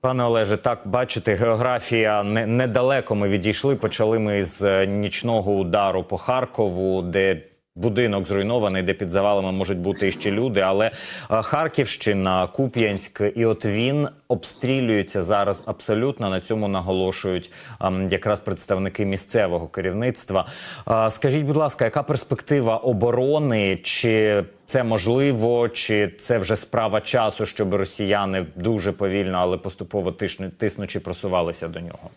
Пане Олеже, так бачите, географія не недалеко ми відійшли. Почали ми з е, нічного удару по Харкову, де будинок зруйнований, де під завалами можуть бути ще люди. Але е, Харківщина, Куп'янськ, і от він обстрілюється зараз абсолютно. На цьому наголошують ем, якраз представники місцевого керівництва. Е, Скажіть, будь ласка, яка перспектива оборони? Чи це можливо, чи це вже справа часу, щоб росіяни дуже повільно, але поступово тиснучи просувалися до нього?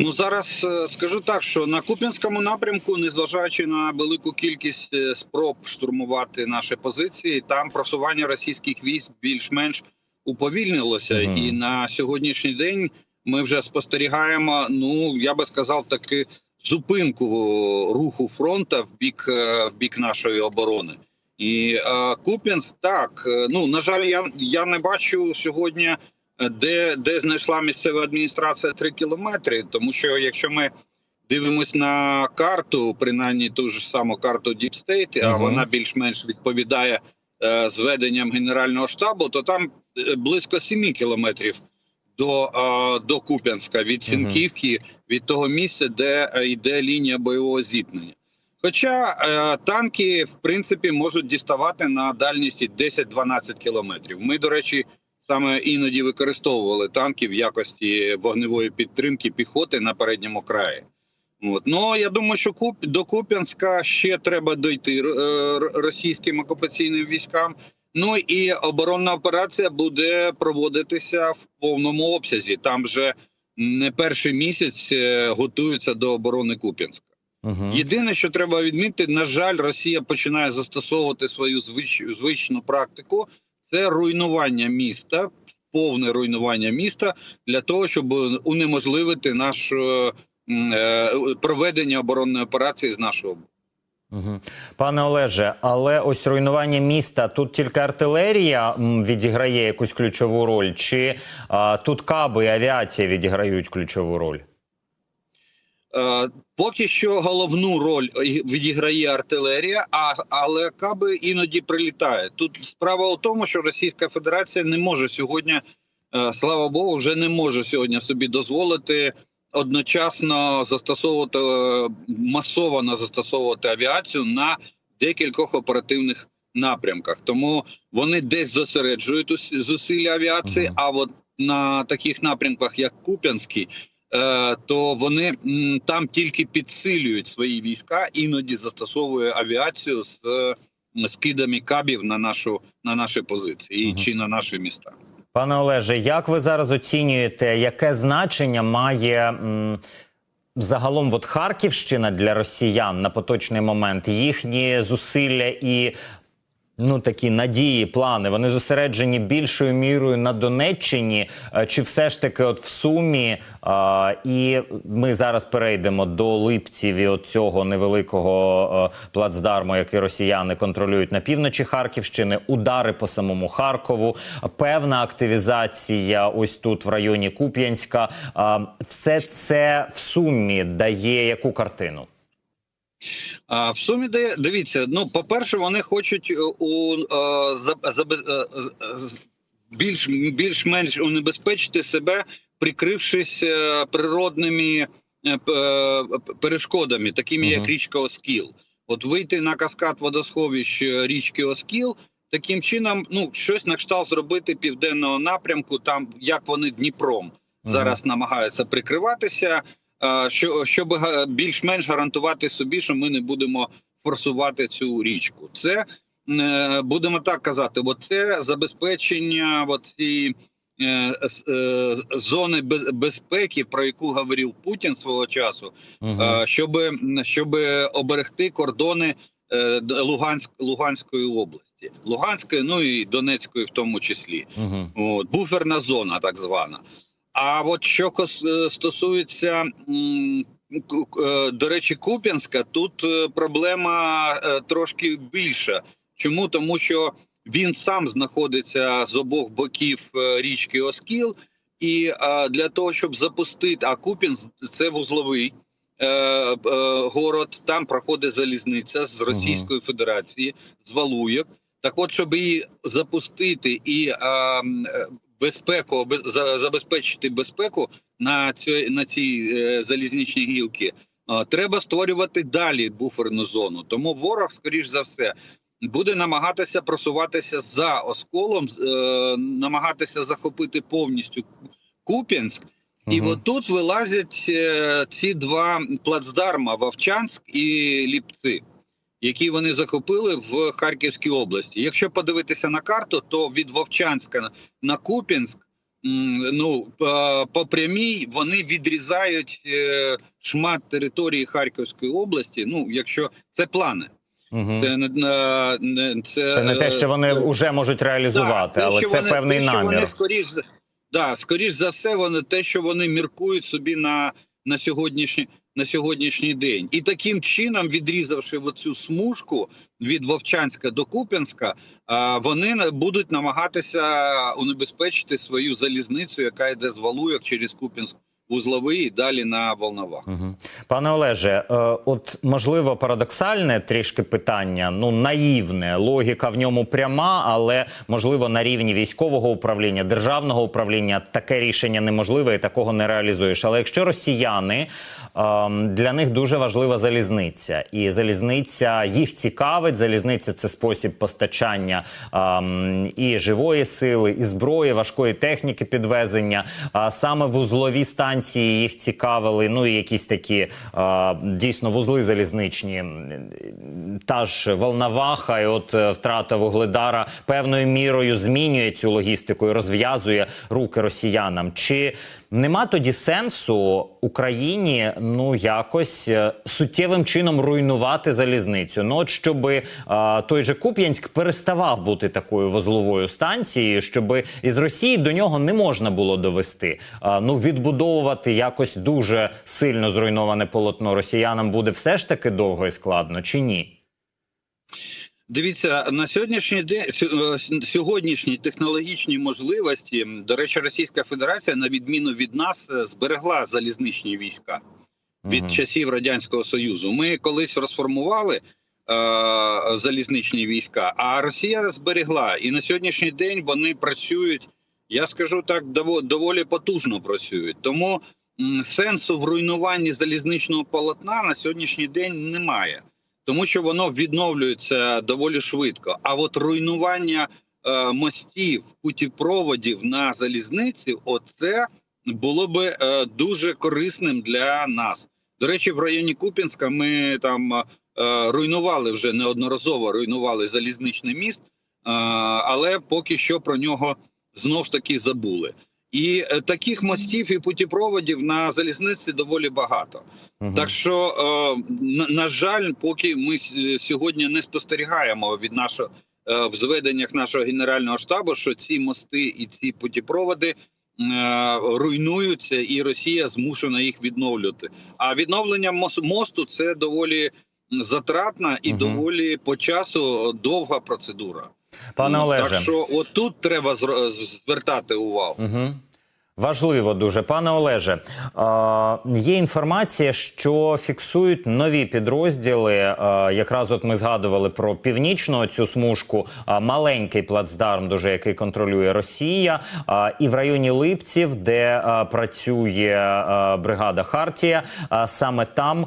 Ну зараз е, скажу так, що на Куп'янському напрямку, незважаючи на велику кількість е, спроб штурмувати наші позиції, там просування російських військ більш-менш уповільнилося, Мгм. і на сьогоднішній день ми вже спостерігаємо. Ну я би сказав, таки зупинку руху фронта в бік е, в бік нашої оборони. І е, Куп'янськ так. Ну на жаль, я, я не бачу сьогодні де, де знайшла місцева адміністрація 3 кілометри. Тому що якщо ми дивимось на карту, принаймні ту ж саму карту Deep State, а вона більш-менш відповідає е, зведенням Генерального штабу, то там е, близько 7 кілометрів до, е, до Куп'янська від. Сінківки, від того місця, де е, йде лінія бойового зіткнення. Хоча е, танки в принципі можуть діставати на дальність 10-12 кілометрів. Ми, до речі, саме іноді використовували танки в якості вогневої підтримки піхоти на передньому краї. От. Ну я думаю, що Куп... до Куп'янська ще треба дойти е, російським окупаційним військам. Ну і оборонна операція буде проводитися в повному обсязі. Там вже не перший місяць е, готуються до оборони Куп'янська. Угу. Єдине, що треба відмітити, на жаль, Росія починає застосовувати свою звич... звичну практику. Це руйнування міста, повне руйнування міста для того, щоб унеможливити наш е, е, проведення оборонної операції з нашого боку. Пане Олеже, але ось руйнування міста тут тільки артилерія відіграє якусь ключову роль, чи а, тут каби і авіація відіграють ключову роль? Е, Поки що головну роль відіграє артилерія, а але каби іноді прилітають. Тут справа у тому, що Російська Федерація не може сьогодні, е, слава Богу, вже не може сьогодні собі дозволити одночасно застосовувати е, масово застосовувати авіацію на декількох оперативних напрямках. Тому вони десь зосереджують ус- зусилля авіації. А от на таких напрямках, як Куп'янський, то вони там тільки підсилюють свої війська, іноді застосовує авіацію з е, скидами кабів на нашу на наші позиції Мгм. чи на наші міста. Пане Олеже, як ви зараз оцінюєте, яке значення має м, загалом от Харківщина для росіян на поточний момент? Їхні зусилля і ну такі надії, плани. Вони зосереджені більшою мірою на Донеччині, е, чи все ж таки, от в сумі, а, і ми зараз перейдемо до Липців і от цього невеликого е, плацдарму, який росіяни контролюють на півночі Харківщини, удари по самому Харкову, певна активізація ось тут в районі Куп'янська. А, Все це в сумі дає яку картину? А в сумі де дивіться, ну по-перше, вони хочуть е, у е, за- е, е, з- більш більш-менш унебезпечити себе, прикрившись е, природними е, е, перешкодами, такими як річка Оскіл. От вийти на каскад водосховищ е, річки Оскіл. Таким чином, ну щось на кшталт зробити південного напрямку, там як вони Дніпром зараз намагаються прикриватися, е, щоб га- більш-менш гарантувати собі, що ми не будемо форсувати цю річку. Це е, будемо так казати, бо це забезпечення цієї зони без- безпеки, про яку говорив Путін свого часу, е, щоб, щоб оберегти кордони е, Луганськ, Луганської області, Луганської, ну і Донецької, в тому числі. Мгм. От, буферна зона, так звана. А от що е, стосується, е, до речі, Куп'янська, тут е, проблема трошки більша. Чому? Тому що він сам знаходиться з обох боків річки Оскіл, і для того, щоб запустити, а Куп'янськ – це вузловий город, там проходить залізниця з Російської Федерації, з Валуєк. Так от, щоб її запустити і е, безпеку, забезпечити безпеку на цій, на цій е, залізничній гілці, треба створювати далі буферну зону. Тому ворог, скоріш за все, буде намагатися просуватися за осколом, е, намагатися захопити повністю Куп'янськ. І Мгм. от тут вилазять е, ці два плацдарма Вовчанськ і Ліпці, які вони захопили в Харківській області. Якщо подивитися на карту, то від Вовчанська на- м, ну по, по прямій вони відрізають е, шмат території Харківської області. Ну, якщо це плани, Мгм. це не, не, це, Це не те, що вони е, вже можуть реалізувати, те, але це вони- певний те, намір. Вони скоріш, да, скоріш за все, вони те, що вони міркують собі на, на, сьогоднішній, на сьогоднішній день. І таким чином, відрізавши оцю смужку від Вовчанська до Куп'янська, вони будуть намагатися унебезпечити свою залізницю, яка йде з Валуяк через Куп'янськ вузловий і далі на Волновах. Мгм. Пане Олеже, е, от можливо парадоксальне трішки питання, ну наївне, логіка в ньому пряма, але можливо на рівні військового управління, державного управління таке рішення неможливе і такого не реалізуєш. Але якщо росіяни ем, для них дуже важлива залізниця, і залізниця їх цікавить. Залізниця це спосіб постачання ем, і живої сили, і зброї, важкої техніки підвезення. Саме вузлові станції їх цікавили. Ну і якісь такі е, дійсно вузли залізничні. Та ж Волноваха, і от е, втрата вугледара певною мірою змінює цю логістику і розв'язує руки росіянам. Чи нема тоді сенсу Україні ну якось е, суттєвим чином руйнувати залізницю? Ну от щоб е, той же Куп'янськ переставав бути такою вузловою станцією, щоб із Росії до нього не можна було довести. Е, ну відбудовувати якось дуже сильно зруйноване полотно росіянам буде все ж таки довго і складно, чи ні? Дивіться на сьогоднішній день е, сьогоднішні технологічні можливості. До речі, Російська Федерація, на відміну від нас, е, зберегла залізничні війська від Мгм. часів радянського союзу. Ми колись розформували е, залізничні війська, а Росія зберегла. І на сьогоднішній день вони працюють. Я скажу так, дово- доволі потужно працюють. Тому сенсу в руйнуванні залізничного полотна на сьогоднішній день немає тому що воно відновлюється доволі швидко. А от руйнування е, мостів, путіпроводів на залізниці, оце було би е, дуже корисним для нас. До речі, в районі Купінська ми там е, руйнували вже неодноразово руйнували залізничний міст, е, але поки що про нього знов таки забули. І е, таких мостів і путіпроводів на залізниці доволі багато. Мгм. Так що, е, на, жаль, поки ми сьогодні не спостерігаємо від нашого е, в зведеннях нашого генерального штабу, що ці мости і ці путіпроводи е, руйнуються, і Росія змушена їх відновлювати. А відновлення мос- мосту це доволі затратна і Мгм. доволі по часу довга процедура. Пане Олеже, так що от тут треба звертати увагу. Угу. Важливо дуже, пане Олеже. Е, є інформація, що фіксують нові підрозділи. Е, якраз от ми згадували про північну цю смужку, е, маленький плацдарм, дуже який контролює Росія, е, і в районі Липців, де е, працює е, бригада Хартія, е, саме там.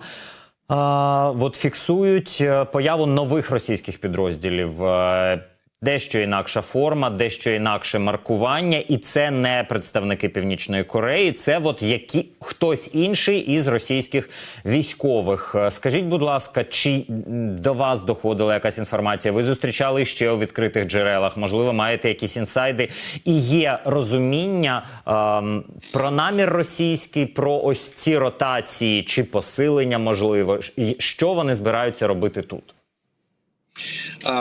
А, от фіксують е, появу нових російських підрозділів. Е, Дещо інакша форма, дещо інакше маркування, і це не представники Північної Кореї. Це от які хтось інший із російських військових. Е, Скажіть, будь ласка, чи до вас доходила якась інформація? Ви зустрічали ще у відкритих джерелах? Можливо, маєте якісь інсайди? І є розуміння ем, про намір російський, про ось ці ротації чи посилення, можливо, що вони збираються робити тут?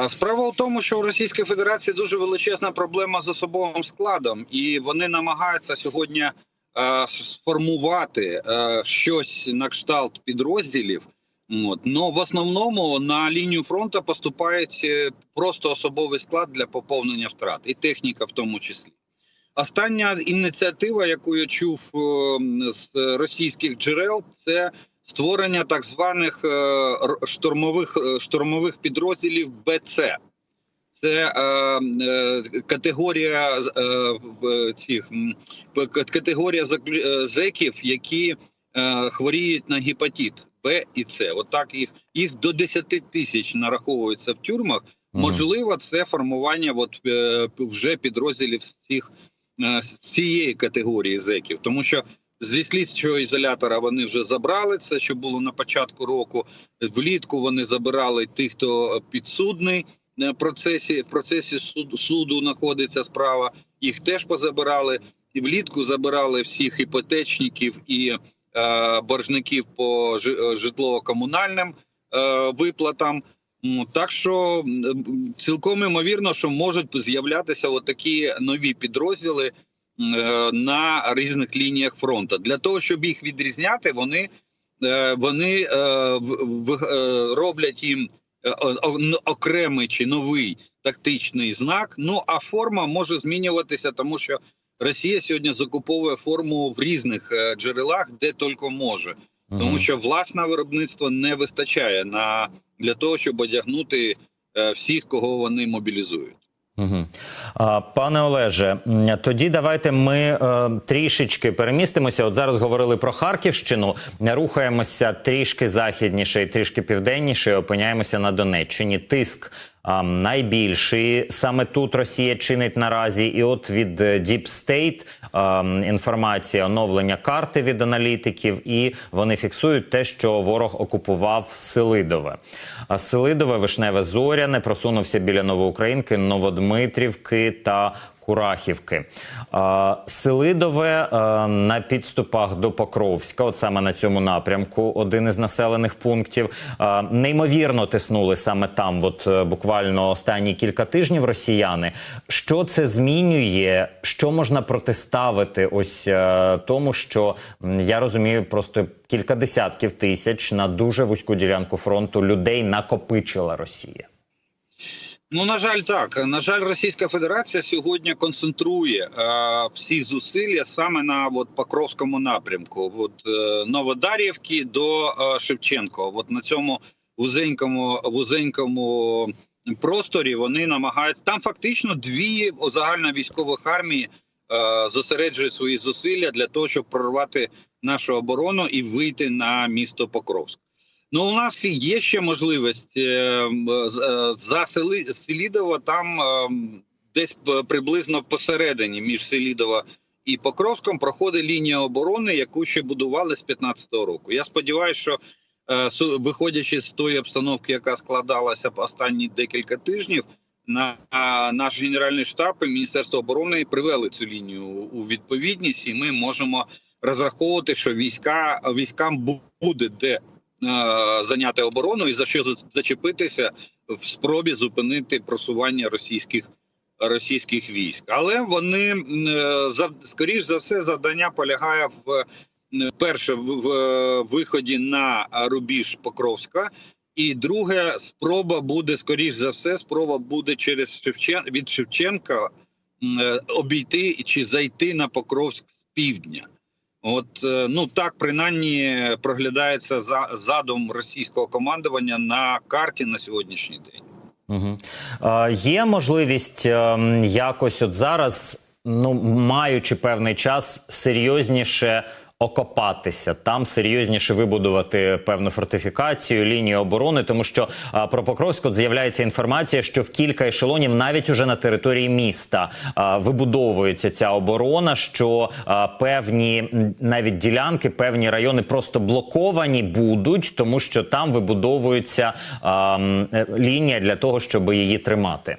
Справа в тому, що у Російської Федерації дуже величезна проблема з особовим складом, і вони намагаються сьогодні е, сформувати е, щось на кшталт підрозділів. От. Но в основному на лінію фронту поступають е, просто особовий склад для поповнення втрат, і техніка в тому числі. Остання ініціатива, яку я чув е, з російських джерел, це створення так званих е, штурмових е, штурмових підрозділів БЦ. Це е, е, категорія е, цих категорія зеків, які е, хворіють на гепатит Б і С. Отак їх їх до 10 тисяч нараховується в тюрмах. Мгм. Можливо, це формування от, е, вже підрозділів з цих з цієї категорії зеків, тому що зі слідчого ізолятора вони вже забрали це, що було на початку року. Влітку вони забирали тих, хто підсудний е, в процесі в процесі суду, суду знаходиться справа. Їх теж позабирали. І влітку забирали всіх іпотечників і е, боржників по е, житлово-комунальним е, виплатам. Так що цілком імовірно, що можуть з'являтися такі нові підрозділи на різних лініях фронту. Для того, щоб їх відрізняти, вони, е, вони е, е, роблять їм е, окремий чи новий тактичний знак. Ну а форма може змінюватися, тому що Росія сьогодні закуповує форму в різних е, джерелах, де тільки може тому що власне виробництво не вистачає на для того, щоб одягнути е, всіх, кого вони мобілізують. Пане Олеже, тоді давайте ми е, трішечки перемістимося. От зараз говорили про Харківщину. Рухаємося трішки західніше і трішки південніше. і Опиняємося на Донеччині. Тиск а, найбільший саме тут Росія чинить наразі. І от від е, Deep State інформація оновлення карти від аналітиків, і вони фіксують те, що ворог окупував Селидове. А Селидове, Вишневе Зоряне просунувся біля Новоукраїнки, Новодмитрівки та Курахівки. Селидове на підступах до Покровська, от саме на цьому напрямку, один із населених пунктів. Неймовірно тиснули саме там, от е, буквально останні кілька тижнів росіяни. Що це змінює? Що можна протиставити? Ось е, тому, що я розумію, просто кілька десятків тисяч на дуже вузьку ділянку фронту людей накопичила Росія. Ну на жаль, так на жаль, Російська Федерація сьогодні концентрує е, всі зусилля саме на от, Покровському напрямку, от е, Новодарівки до е, Шевченко. От на цьому вузенькому вузенькому просторі вони намагаються там. Фактично дві загальновійськових армії е, зосереджують свої зусилля для того, щоб прорвати нашу оборону і вийти на місто Покровськ. Ну, у нас є ще можливість е, е, за Селідово, там е, десь приблизно посередині між Селідово і Покровськом проходить лінія оборони, яку ще будували з 15-го року. Я сподіваюся, що виходячи з тої обстановки, яка складалася останні декілька тижнів, на наш генеральний штаб і Міністерство оборони привели цю лінію у відповідність, і ми можемо розраховувати, що війська військам буде де зайняти оборону і за що за- зачепитися в спробі зупинити просування російських російських військ. Але вони е, скоріш за все завдання полягає в перше в, е, виході на рубіж Покровська. І друге, спроба буде скоріш за все, спроба буде через Шевчен від Шевченка е, обійти чи зайти на Покровськ з півдня. От е, ну так принаймні проглядається за задум російського командування на карті на сьогоднішній день. Угу. Е, є можливість е, якось от зараз, ну маючи певний час, серйозніше окопатися там, серйозніше вибудувати певну фортифікацію, лінію оборони, тому що а, про Покровськ от з'являється інформація, що в кілька ешелонів навіть уже на території міста а, вибудовується ця оборона, що а, певні навіть ділянки, певні райони просто блоковані будуть, тому що там вибудовується а, е, лінія для того, щоб її тримати.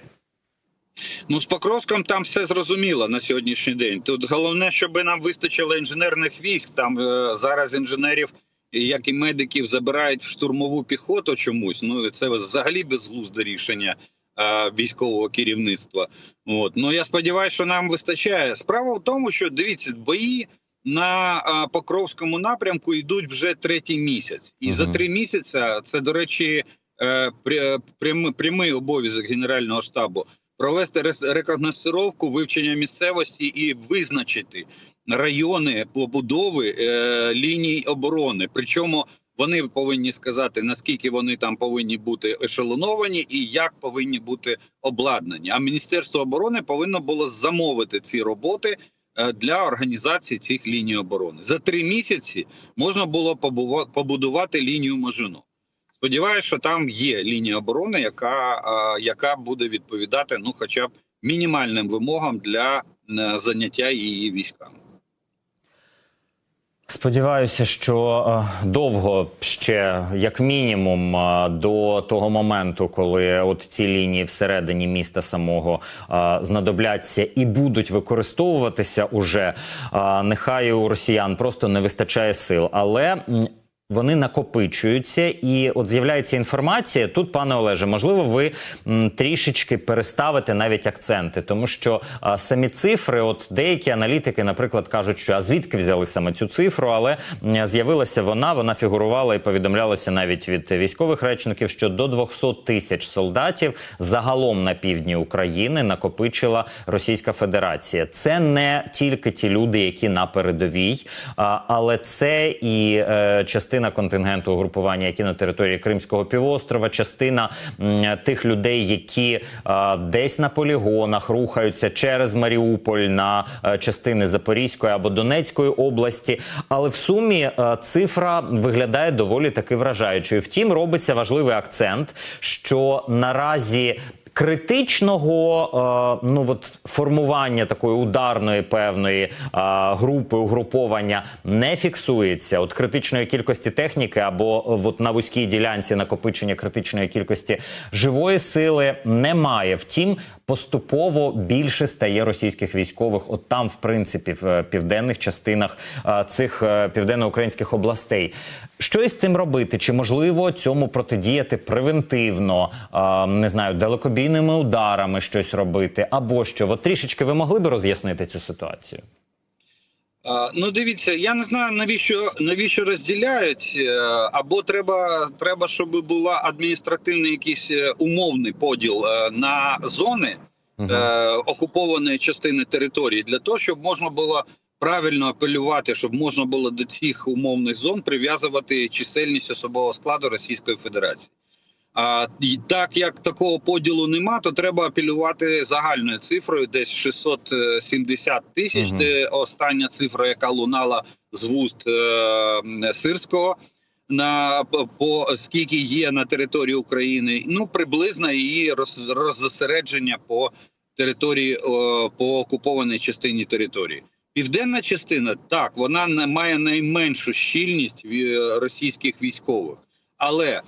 Ну з Покровськом там все зрозуміло на сьогоднішній день. Тут головне, щоб нам вистачило інженерних військ. Там е, зараз інженерів, як і медиків, забирають в штурмову піхоту чомусь. Ну це взагалі безглузде рішення е, військового керівництва. От ну я сподіваюся, що нам вистачає. Справа в тому, що дивіться, бої на е, Покровському напрямку йдуть вже третій місяць, і Мгм. за три місяці це, до речі, е, пря- прям- прямий обов'язок Генерального штабу провести рекогносцировку, вивчення місцевості і визначити райони побудови е, ліній оборони. Причому Вони повинні сказати наскільки вони там повинні бути ешелоновані і як повинні бути обладнані. А Міністерство оборони повинно було замовити ці роботи е, для організації цих ліній оборони. За три місяці можна було побудувати лінію Можино. Сподіваюся, що там є лінія оборони, яка, е, яка буде відповідати ну, хоча б мінімальним вимогам для е, заняття її військами. Сподіваюся, що е, довго ще, як мінімум, до того моменту, коли от ці лінії всередині міста самого знадобляться і будуть використовуватися уже. Нехай у росіян просто не вистачає сил, але. Вони накопичуються, і от з'являється інформація. Тут, пане Олеже, можливо, ви м, трішечки переставите навіть акценти, тому що а, самі цифри, от деякі аналітики, наприклад, кажуть, що а звідки взяли саме цю цифру, але з'явилася вона, вона фігурувала і повідомлялася навіть від військових речників, що до 200 тисяч солдатів загалом на півдні України накопичила Російська Федерація. Це не тільки ті люди, які на передовій, а, але це і е, частина контингенту угрупування, які на території Кримського півострова, частина тих людей, які е, десь на полігонах рухаються через Маріуполь на е, частини Запорізької або Донецької області. Але в сумі е, цифра виглядає доволі таки вражаючою. Втім, робиться важливий акцент, що наразі критичного е, ну от формування такої ударної певної е, групи угруповання не фіксується. От критичної кількості техніки або е, от на вузькій ділянці накопичення критичної кількості живої сили немає. Втім, поступово більше стає російських військових. От там, в принципі, в е, південних частинах е, цих е, південноукраїнських областей. Що із цим робити? Чи можливо цьому протидіяти превентивно? не знаю, далекобійними ударами щось робити, або що? От трішечки ви могли би роз'яснити цю ситуацію? Ну, дивіться, я не знаю навіщо навіщо розділяють, е, або треба, треба, щоб була адміністративний якийсь е, умовний поділ е, на зони е, окупованої частини території для того, щоб можна було правильно апелювати, щоб можна було до цих умовних зон прив'язувати чисельність особового складу Російської Федерації. А і так як такого поділу нема, то треба апелювати загальною цифрою, десь 670 тисяч, Мгм. де остання цифра, яка лунала з вуст е, Сирського. На по скільки є на території України, ну приблизно її роз, роззосередження по території о, по окупованій частині території. Південна частина так вона не має найменшу щільність ві- російських військових, але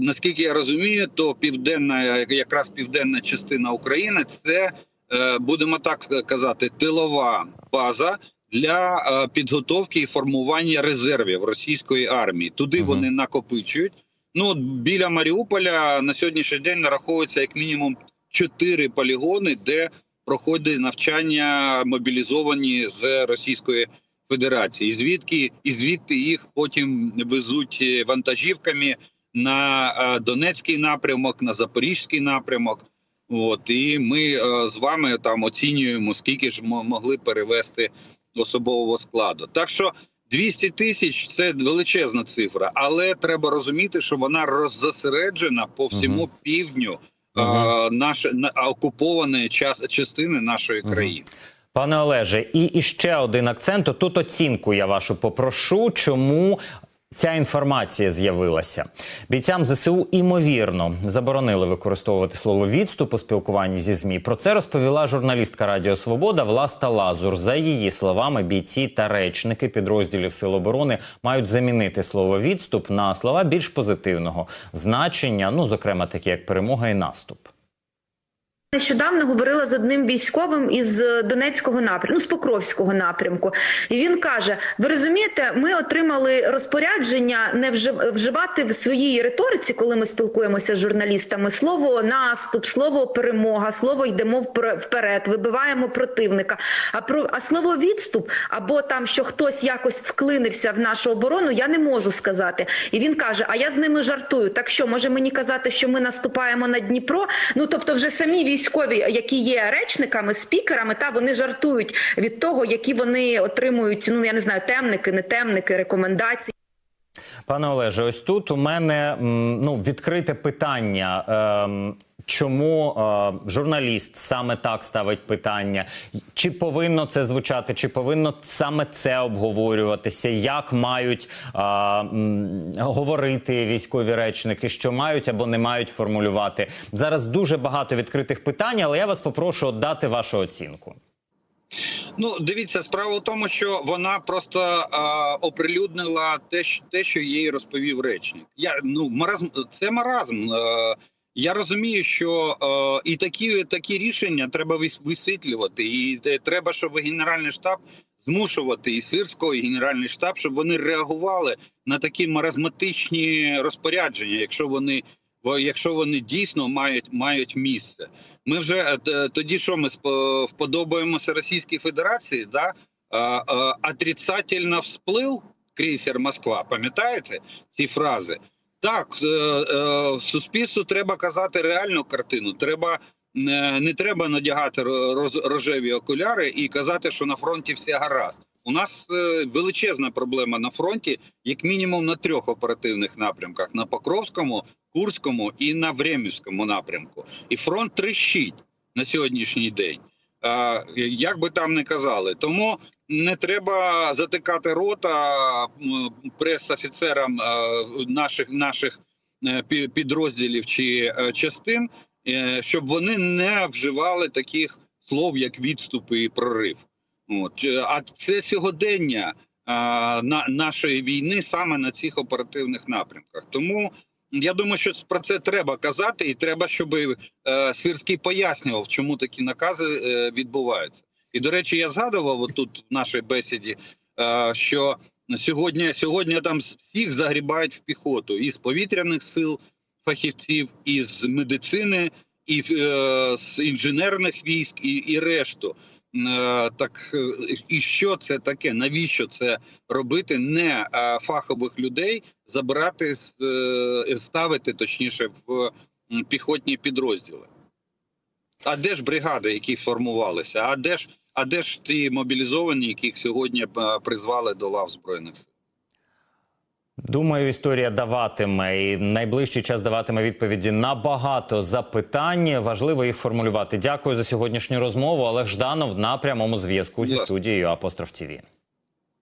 наскільки я розумію, то південна, якраз південна частина України, це е, будемо так казати, тилова база для е, підготовки і формування резервів російської армії. Туди Мгм. вони накопичують. Ну біля Маріуполя на сьогоднішній день нараховується як мінімум чотири полігони, де проходить навчання мобілізовані з Російської Федерації. І звідки і звідти їх потім везуть е, вантажівками на е, Донецький напрямок, на Запорізький напрямок. От і ми е, з вами там оцінюємо, скільки ж мо- могли перевести особового складу. Так що 200 тисяч це величезна цифра, але треба розуміти, що вона роззосереджена по всьому Мгм. півдню Мгм. е, наше на окупованої час частини нашої Мгм. країни. Пане Олеже, і, і ще один акцент. Тут оцінку я вашу попрошу. Чому ця інформація з'явилася? Бійцям ЗСУ імовірно заборонили використовувати слово відступ у спілкуванні зі ЗМІ. Про це розповіла журналістка Радіо Свобода Власта Лазур. За її словами, бійці та речники підрозділів Сил оборони мають замінити слово відступ на слова більш позитивного значення, ну зокрема такі як перемога і наступ. Нещодавно говорила з одним військовим із е, Донецького напрямку, ну з Покровського напрямку, і він каже: Ви розумієте, ми отримали розпорядження не вжив- вживати в своїй риториці, коли ми спілкуємося з журналістами, слово наступ, слово перемога, слово йдемо впер- вперед, вибиваємо противника. А про а слово відступ або там, що хтось якось вклинився в нашу оборону, я не можу сказати. І він каже: А я з ними жартую. Так що може мені казати, що ми наступаємо на Дніпро? Ну тобто, вже самі військові, які є речниками, спікерами, та вони жартують від того, які вони отримують. Ну я не знаю, темники, не темники, рекомендації. Пане Олеже, ось тут у мене ну відкрите питання. Чому е, журналіст саме так ставить питання? Чи повинно це звучати, чи повинно саме це обговорюватися? Як мають е, говорити військові речники, що мають або не мають формулювати? Зараз дуже багато відкритих питань, але я вас попрошу дати вашу оцінку. Ну, дивіться, справа в тому, що вона просто е, оприлюднила те, що, те, що їй розповів речник. Я ну маразм, це маразм. Е, я розумію, що е, і такі, такі рішення треба висвітлювати, і е, треба, щоб Генеральний штаб змушувати і Сирського, і Генеральний штаб, щоб вони реагували на такі маразматичні розпорядження, якщо вони якщо вони дійсно мають мають місце. Ми вже е, тоді, що ми вподобаємося Російській Федерації, да отрицательно всплив крейсер Москва. Пам'ятаєте ці фрази? Так, е, е, суспільству треба казати реальну картину. Треба не, не треба надягати ро- рожеві окуляри і казати, що на фронті все гаразд. У нас е, величезна проблема на фронті, як мінімум на трьох оперативних напрямках: на Покровському, Курському і на Времівському напрямку. І фронт трещить на сьогоднішній день. Як би там не казали, тому не треба затикати рота прес-офіцерам е, наших наших е, підрозділів чи е, частин, щоб вони не вживали таких слов, як відступи і прорив. От а це сьогодення на нашої війни саме на цих оперативних напрямках. Тому я думаю, що про це треба казати, і треба, щоб Сирський пояснював, чому такі накази відбуваються. І до речі, я згадував отут в нашій бесіді, е, що сьогодні, сьогодні там всіх загрібають в піхоту із повітряних сил фахівців, із медицини, і е, з інженерних військ, і, і решту. Е, Так і що це таке? Навіщо це робити? Не фахових людей забирати ставити точніше в піхотні підрозділи. А де ж бригади, які формувалися? А де ж а де ж ті мобілізовані, яких сьогодні е, призвали до лав збройних сил? Думаю, історія даватиме і найближчий час даватиме відповіді на багато запитань. Важливо їх формулювати. Дякую за сьогоднішню розмову. Олег Жданов на прямому зв'язку зі студією Апостроф ТІВІ.